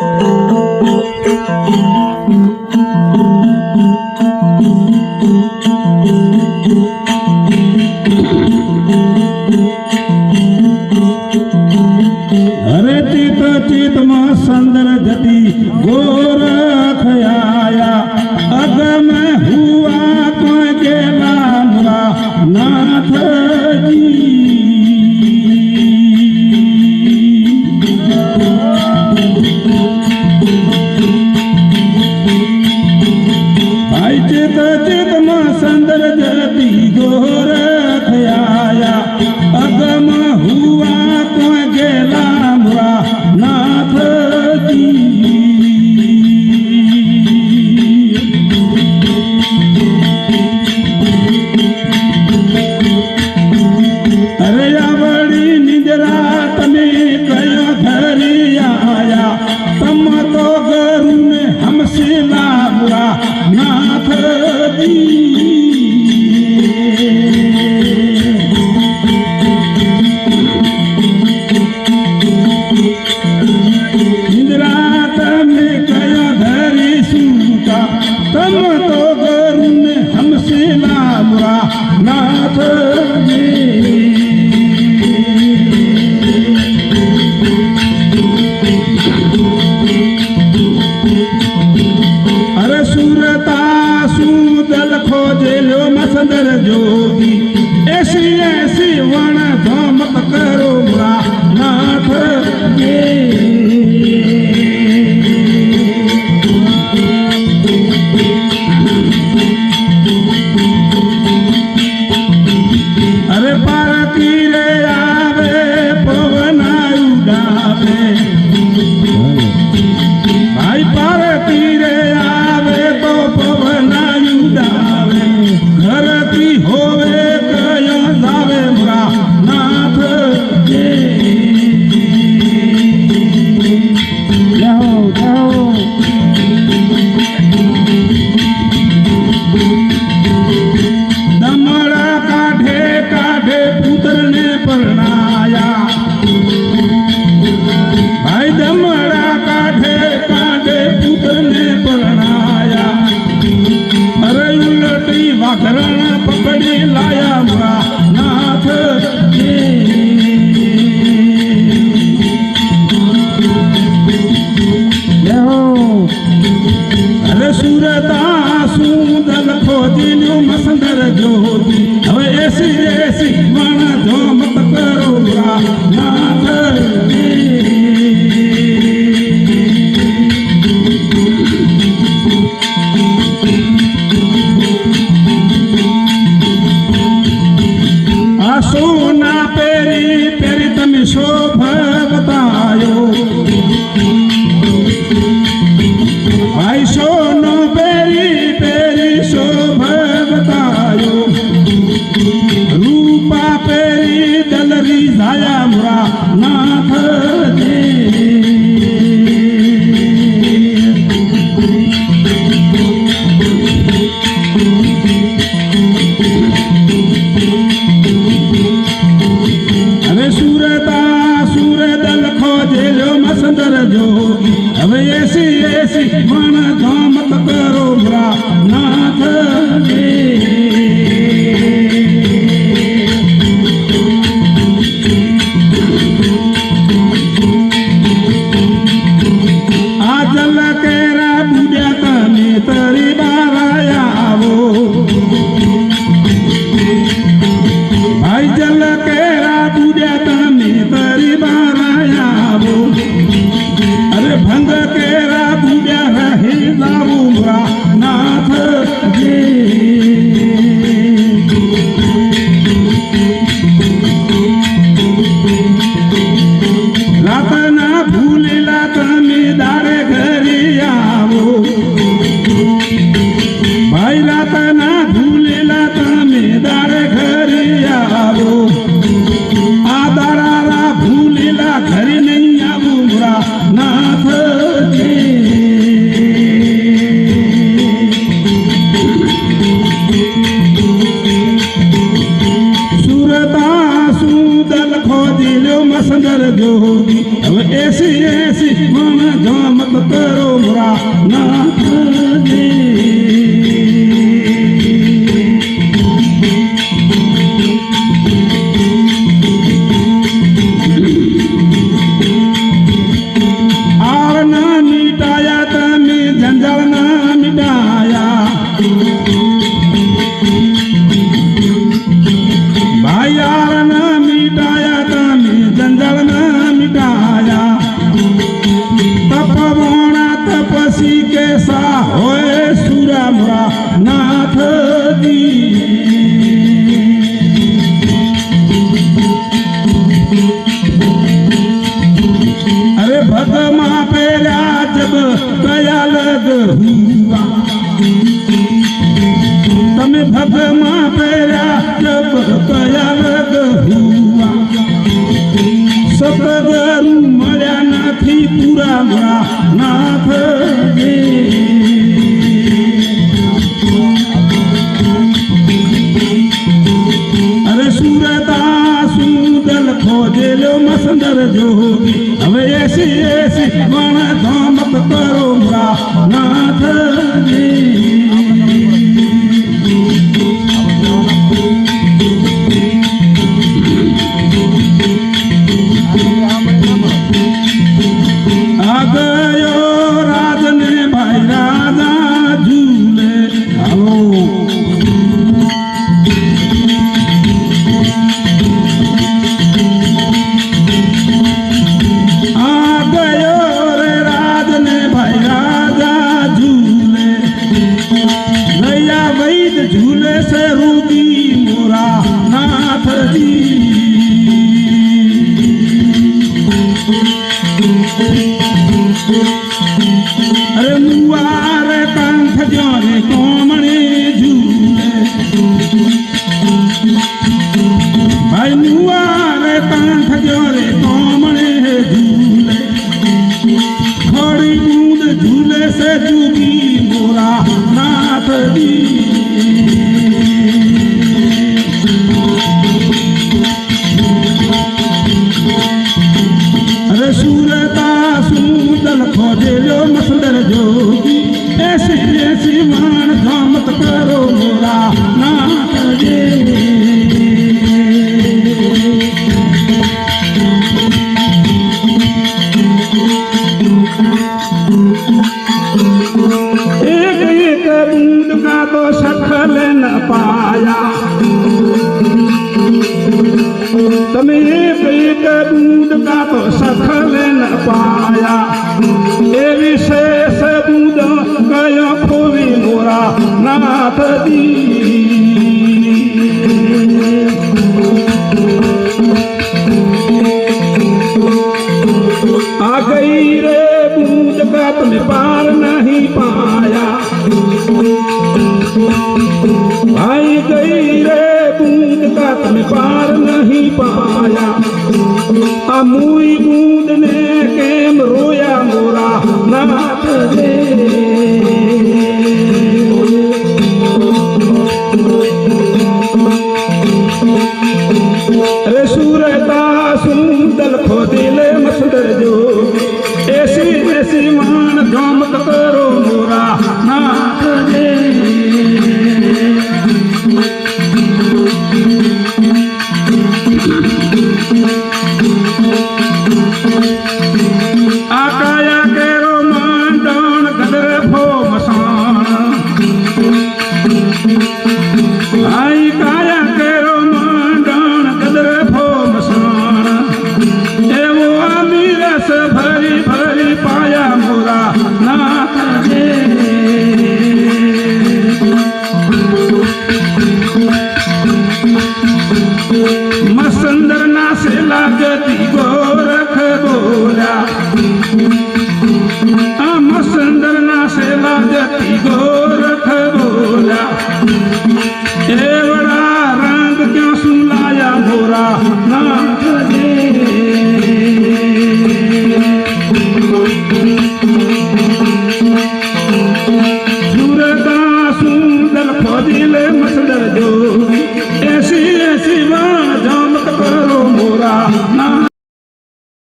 Thank you. যোগী এসে સુરતા સુંદર ખોજી new મસંદર જ્યોતિ. હવે એસી એસી કરી સાયા મુરા નાથ જો. હવે એસી એસી મણ ગામ એસી મન જામ કરો મુરા ના નથી પૂરા મળા નાથ અરે સુરતા સુદલ ખોજેલો મસંદર જોગી. હવે એસી એસી વણ ઝૂલે રૂબી મોરા નાથજી. સુરતા સુદલ ખોજે જો મસદર જોગી એસી એસી માણ ધામત કરો મોરા ના કરજે એક એક બૂંદ કા તો સખલ ન પાયા તમે એક એક બૂંદ કા તો સખલ ન પાયા. એ વિશેષ બૂંદ કયો ખોવી મોરા? નાથજી आ પાયા આ મુઈ બૂંદ ને કેમ રોયા મોરા નાથ રે I